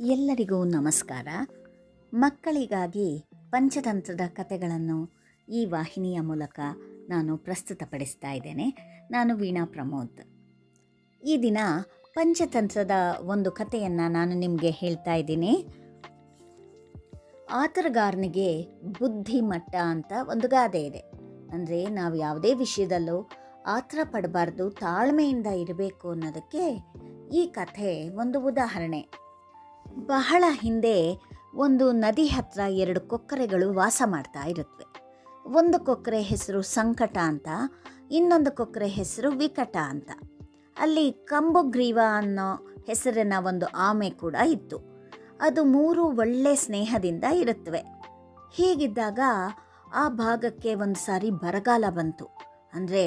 ಎಲ್ಲರಿಗೂ ನಮಸ್ಕಾರ. ಮಕ್ಕಳಿಗಾಗಿ ಪಂಚತಂತ್ರದ ಕಥೆಗಳನ್ನು ಈ ವಾಹಿನಿಯ ಮೂಲಕ ನಾನು ಪ್ರಸ್ತುತಪಡಿಸ್ತಾ ಇದ್ದೇನೆ. ನಾನು ವೀಣಾ ಪ್ರಮೋದ್. ಈ ದಿನ ಪಂಚತಂತ್ರದ ಒಂದು ಕಥೆಯನ್ನು ನಾನು ನಿಮಗೆ ಹೇಳ್ತಾ ಇದ್ದೀನಿ. ಆತರಗಾರನಿಗೆ ಬುದ್ಧಿಮಟ್ಟ ಅಂತ ಒಂದು ಗಾದೆ ಇದೆ. ಅಂದರೆ ನಾವು ಯಾವುದೇ ವಿಷಯದಲ್ಲೂ ಆತರ ಪಡಬಾರ್ದು, ತಾಳ್ಮೆಯಿಂದ ಇರಬೇಕು ಅನ್ನೋದಕ್ಕೆ ಈ ಕಥೆ ಒಂದು ಉದಾಹರಣೆ. ಬಹಳ ಹಿಂದೆ ಒಂದು ನದಿ ಹತ್ರ ಎರಡು ಕೊಕ್ಕರೆಗಳು ವಾಸ ಮಾಡ್ತಾ ಇರುತ್ತವೆ ಒಂದು ಕೊಕ್ಕರೆ ಹೆಸರು ಸಂಕಟ ಅಂತ, ಇನ್ನೊಂದು ಕೊಕ್ಕರೆ ಹೆಸರು ವಿಕಟ ಅಂತ. ಅಲ್ಲಿ ಕಂಬುಗ್ರೀವ ಅನ್ನೋ ಹೆಸರಿನ ಒಂದು ಆಮೆ ಕೂಡ ಇತ್ತು. ಅದು ಮೂರು ಒಳ್ಳೆ ಸ್ನೇಹದಿಂದ ಇರುತ್ತವೆ ಹೀಗಿದ್ದಾಗ ಆ ಭಾಗಕ್ಕೆ ಒಂದು ಸಾರಿ ಬರಗಾಲ ಬಂತು. ಅಂದರೆ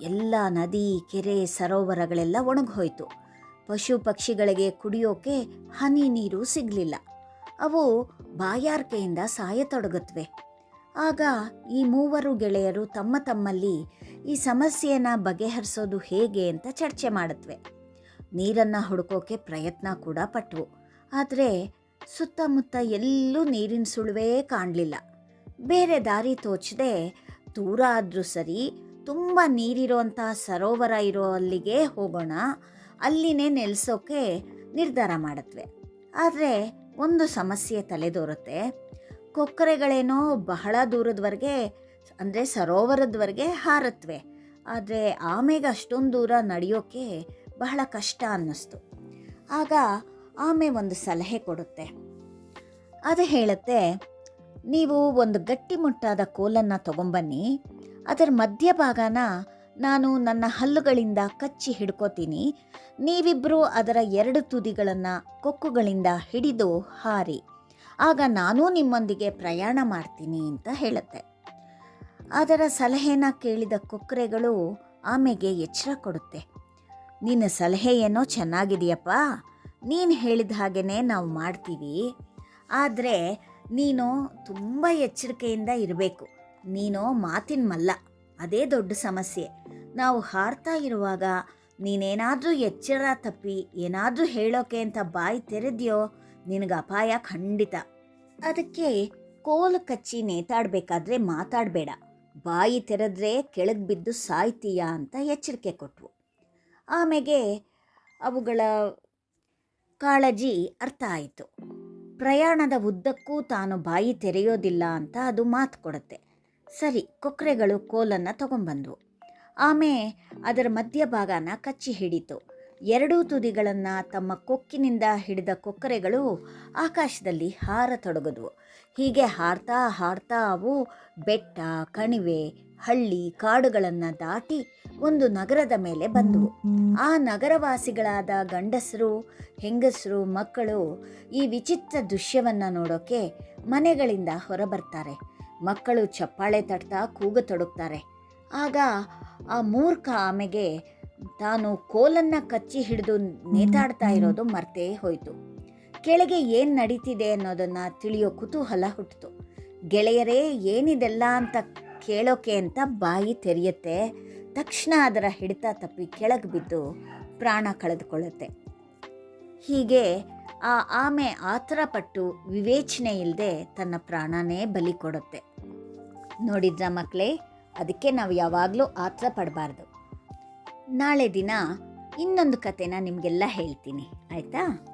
ಎಲ್ಲ ನದಿ, ಕೆರೆ, ಸರೋವರಗಳೆಲ್ಲ ಒಣಗೋಯ್ತು ಪಶು ಪಕ್ಷಿಗಳಿಗೆ ಕುಡಿಯೋಕೆ ಹನಿ ನೀರು ಸಿಗಲಿಲ್ಲ. ಅವು ಬಾಯಾರಿಕೆಯಿಂದ ಸಾಯತೊಡಗುತ್ತವೆ ಆಗ ಈ ಮೂವರು ಗೆಳೆಯರು ತಮ್ಮ ತಮ್ಮಲ್ಲಿ ಈ ಸಮಸ್ಯೆಯನ್ನು ಬಗೆಹರಿಸೋದು ಹೇಗೆ ಅಂತ ಚರ್ಚೆ ಮಾಡುತ್ತವೆ ನೀರನ್ನು ಹುಡುಕೋಕೆ ಪ್ರಯತ್ನ ಕೂಡ ಪಟ್ಟವು ಆದರೆ ಸುತ್ತಮುತ್ತ ಎಲ್ಲೂ ನೀರಿನ ಸುಳುವೇ ಕಾಣಲಿಲ್ಲ. ಬೇರೆ ದಾರಿ ತೋಚದೆ ದೂರ ಆದರೂ ಸರಿ ತುಂಬ ನೀರಿರೋಂತ ಸರೋವರ ಇರೋ ಅಲ್ಲಿಗೆ ಹೋಗೋಣ ಅಲ್ಲಿನೇ ನೆಲೆಸೋಕೆ ನಿರ್ಧಾರ ಮಾಡತ್ವೆ. ಆದರೆ ಒಂದು ಸಮಸ್ಯೆ ತಲೆದೋರುತ್ತೆ. ಕೊಕ್ಕರೆಗಳೇನೋ ಬಹಳ ದೂರದವರೆಗೆ, ಅಂದರೆ ಸರೋವರದವರೆಗೆ ಹಾರತ್ವೆ. ಆದರೆ ಆಮೆಗೆ ಅಷ್ಟೊಂದು ದೂರ ನಡೆಯೋಕೆ ಬಹಳ ಕಷ್ಟ ಅನ್ನಿಸ್ತು. ಆಗ ಆಮೆ ಒಂದು ಸಲಹೆ ಕೊಡುತ್ತೆ. ಅದು ಹೇಳುತ್ತೆ, ನೀವು ಒಂದು ಗಟ್ಟಿಮುಟ್ಟಾದ ಕೋಲನ್ನು ತಗೊಂಬನ್ನಿ. ಅದರ ಮಧ್ಯಭಾಗನ ನಾನು ನನ್ನ ಹಲ್ಲುಗಳಿಂದ ಕಚ್ಚಿ ಹಿಡ್ಕೋತೀನಿ. ನೀವಿಬ್ಬರು ಅದರ ಎರಡು ತುದಿಗಳನ್ನು ಕೊಕ್ಕುಗಳಿಂದ ಹಿಡಿದು ಹಾರಿ. ಆಗ ನಾನೂ ನಿಮ್ಮೊಂದಿಗೆ ಪ್ರಯಾಣ ಮಾಡ್ತೀನಿ ಅಂತ ಹೇಳುತ್ತೆ. ಅದರ ಸಲಹೆನ ಕೇಳಿದ ಕೊಕ್ಕರೆಗಳು ಆಮೆಗೆ ಎಚ್ಚರ ಕೊಡುತ್ತೆ. ನಿನ್ನ ಸಲಹೆ ಏನೋ ಚೆನ್ನಾಗಿದೆಯಪ್ಪ. ನೀನು ಹೇಳಿದ ಹಾಗೆಯೇ ನಾವು ಮಾಡ್ತೀವಿ. ಆದರೆ ನೀನು ತುಂಬ ಎಚ್ಚರಿಕೆಯಿಂದ ಇರಬೇಕು. ನೀನು ಮಾತಿನ ಮಲ್ಲ. ಅದೇ ದೊಡ್ಡ ಸಮಸ್ಯೆ. ನಾವು ಹಾರ್ತಾ ಇರುವಾಗ ನೀನೇನಾದರೂ ಎಚ್ಚರ ತಪ್ಪಿ ಏನಾದರೂ ಹೇಳೋಕೆ ಅಂತ ಬಾಯಿ ತೆರೆದ್ಯೋ ನಿನಗೆ ಅಪಾಯ ಖಂಡಿತ. ಅದಕ್ಕೆ ಕೋಲು ಕಚ್ಚಿ ನೇತಾಡಬೇಕಾದ್ರೆ ಮಾತಾಡಬೇಡ. ಬಾಯಿ ತೆರೆದ್ರೆ ಕೆಳಗೆ ಬಿದ್ದು ಸಾಯ್ತೀಯಾ ಅಂತ ಎಚ್ಚರಿಕೆ ಕೊಟ್ವು. ಆಮೇಗೆ ಅವುಗಳ ಕಾಳಜಿ ಅರ್ಥ ಆಯಿತು. ಪ್ರಯಾಣದ ಉದ್ದಕ್ಕೂ ತಾನು ಬಾಯಿ ತೆರೆಯೋದಿಲ್ಲ ಅಂತ ಅದು ಮಾತು ಕೊಡುತ್ತೆ. ಸರಿ ಕೊಕ್ಕರೆಗಳು ಕೋಲನ್ನು ತಗೊಂಬಂದವು ಆಮೆ, ಅದರ ಮಧ್ಯಭಾಗನ ಕಚ್ಚಿ ಹಿಡಿತು. ಎರಡೂ ತುದಿಗಳನ್ನು ತಮ್ಮ ಕೊಕ್ಕಿನಿಂದ ಹಿಡಿದ ಕೊಕ್ಕರೆಗಳು ಆಕಾಶದಲ್ಲಿ ಹಾರತೊಡಗಿದ್ವು. ಹೀಗೆ ಹಾರ್ತಾ ಹಾರ್ತಾ ಅವು ಬೆಟ್ಟ, ಕಣಿವೆ, ಹಳ್ಳಿ ಕಾಡುಗಳನ್ನು ದಾಟಿ ಒಂದು ನಗರದ ಮೇಲೆ ಬಂದವು. ಆ ನಗರವಾಸಿಗಳಾದ ಗಂಡಸರು, ಹೆಂಗಸರು, ಮಕ್ಕಳು ಈ ವಿಚಿತ್ರ ದೃಶ್ಯವನ್ನು ನೋಡೋಕೆ ಮನೆಗಳಿಂದ ಹೊರಬರ್ತಾರೆ. ಮಕ್ಕಳು ಚಪ್ಪಾಳೆ ತಟ್ತಾ ಕೂಗತೊಡಗ್ತಾರೆ ಆಗ ಆ ಮೂರ್ಖ ಆಮೆಗೆ ತಾನು ಕೋಲನ್ನು ಕಚ್ಚಿ ಹಿಡಿದು ನೇತಾಡ್ತಾ ಇರೋದು ಮರ್ತೇ ಹೋಯಿತು. ಕೆಳಗೆ ಏನು ನಡೀತಿದೆ ಅನ್ನೋದನ್ನು ತಿಳಿಯೋ ಕುತೂಹಲ ಹುಟ್ಟಿತು ಗೆಳೆಯರೇ ಏನಿದೆಲ್ಲ ಅಂತ ಕೇಳೋಕೆ ಅಂತ ಬಾಯಿ ತೆರೆಯುತ್ತೆ. ತಕ್ಷಣ ಅದರ ಹಿಡಿತ ತಪ್ಪಿ ಕೆಳಗೆ ಬಿದ್ದು ಪ್ರಾಣ ಕಳೆದುಕೊಳ್ಳುತ್ತೆ. ಹೀಗೆ ಆ ಆಮೆ ಆತರಪಟ್ಟು ವಿವೇಚನೆ ಇಲ್ಲದೆ ತನ್ನ ಪ್ರಾಣನೇ ಬಲಿ ಕೊಡುತ್ತೆ. ನೋಡಿದ್ರ ಮಕ್ಕಳೇ ಅದಕ್ಕೆ ನಾವು ಯಾವಾಗಲೂ ಆತ್ರ ಪಡಬಾರ್ದು. ನಾಳೆ ದಿನ ಇನ್ನೊಂದು ಕತೆನ ನಿಮಗೆಲ್ಲ ಹೇಳ್ತೀನಿ. ಆಯಿತಾ?